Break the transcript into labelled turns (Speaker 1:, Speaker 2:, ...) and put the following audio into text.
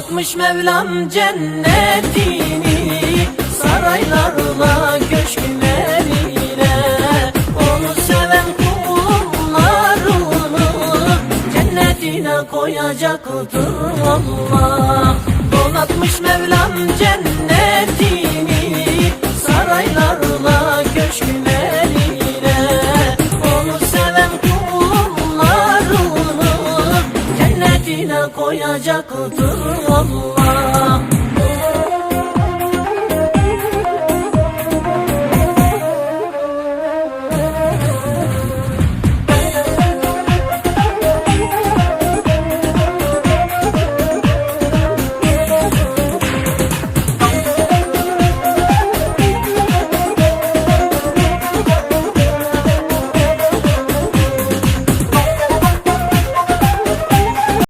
Speaker 1: Donatmış Mevlam cennetini Saraylarla köşklerine. Onu seven kullarını Cennetine koyacaktır Allah Donatmış Mevlam cennetini Saraylarla köşklerine. Onu seven koyacaktır Allah